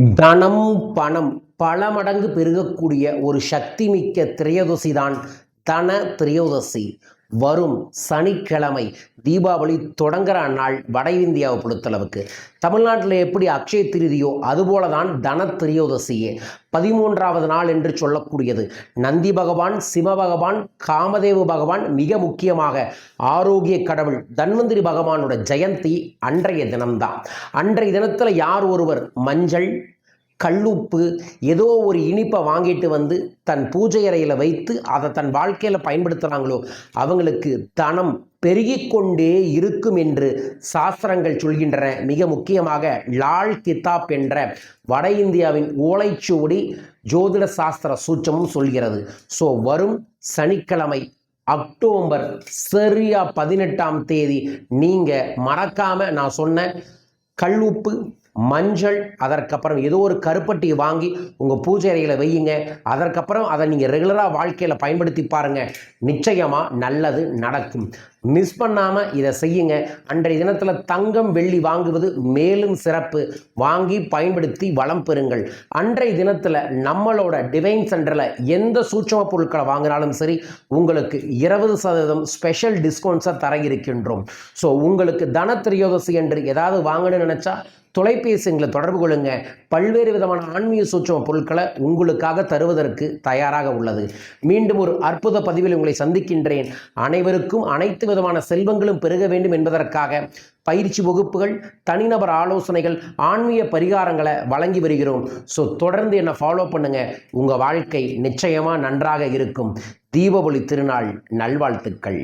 தனம் பணம் பல மடங்கு பெருகக்கூடிய ஒரு சக்தி மிக்க திரையதசி தான் தன திரையோதசி. வரும் சனிக்கிழமை தீபாவளி தொடங்குற நாள் வட இந்தியாவை பொறுத்தளவுக்கு. தமிழ்நாட்டில் எப்படி அக்ஷய திருதியோ அதுபோல தான் தன திரையோதசியே. பதிமூன்றாவது நாள் என்று சொல்லக்கூடியது. நந்தி பகவான் சிவ பகவான் காமதேவ பகவான் மிக முக்கியமாக ஆரோக்கிய கடவுள் தன்வந்திரி பகவானோட ஜெயந்தி அன்றைய தினம்தான். அன்றைய தினத்தில் யார் ஒருவர்? மஞ்சள் கல்லுப்பு ஏதோ ஒரு இனிப்பை வாங்கிட்டு வந்து தன் பூஜை அறையில் வைத்து அதை தன் வாழ்க்கையில் பயன்படுத்துகிறாங்களோ அவங்களுக்கு தனம் பெருகிக்கொண்டே இருக்கும் என்று சாஸ்திரங்கள் சொல்கின்றன. மிக முக்கியமாக லால் கித்தாப் என்ற வட இந்தியாவின் ஓலைச்சுவடி ஜோதிட சாஸ்திர சூச்சமும் சொல்கிறது. ஸோ வரும் சனிக்கிழமை அக்டோபர் சரியா பதினெட்டாம் தேதி நீங்கள் மறக்காம நான் சொன்ன கல்லுப்பு மஞ்சள் அதற்கப்புறம் ஏதோ ஒரு கருப்பட்டி வாங்கி உங்கள் பூஜை அறையில் வையுங்க. அதற்கப்புறம் அதை நீங்கள் ரெகுலராக வாழ்க்கையில் பயன்படுத்தி பாருங்கள் நிச்சயமாக நல்லது நடக்கும். மிஸ் பண்ணாமல் இதை செய்யுங்க. அன்றைய தினத்தில் தங்கம் வெள்ளி வாங்குவது மேலும் சிறப்பு. வாங்கி பயன்படுத்தி வளம் பெறுங்கள். அன்றைய தினத்தில் நம்மளோட டிவைன் சென்டரில் எந்த சூட்சம பொருட்களை வாங்கினாலும் சரி உங்களுக்கு இருபது சதவீதம் ஸ்பெஷல் டிஸ்கவுண்ட்ஸை தர இருக்கின்றோம். ஸோ உங்களுக்கு தன திரையோதசி என்று ஏதாவது வாங்கணும்னு நினச்சா தொலைபேசிங்களை தொடர்பு கொள்ளுங்க. பல்வேறு விதமான ஆன்மீக சூட்சம பொருட்களை உங்களுக்காக தருவதற்கு தயாராக உள்ளது. மீண்டும் ஒரு அற்புத பதிவில் உங்களை சந்திக்கின்றேன். அனைவருக்கும் அனைத்து விதமான செல்வங்களும் பெருக வேண்டும் என்பதற்காக பயிற்சி வகுப்புகள் தனிநபர் ஆலோசனைகள் ஆன்மீக பரிகாரங்களை வழங்கி வருகிறோம். ஸோ தொடர்ந்து என்னை ஃபாலோ பண்ணுங்க. உங்கள் வாழ்க்கை நிச்சயமாக நன்றாக இருக்கும். தீபாவளி திருநாள் நல்வாழ்த்துக்கள்.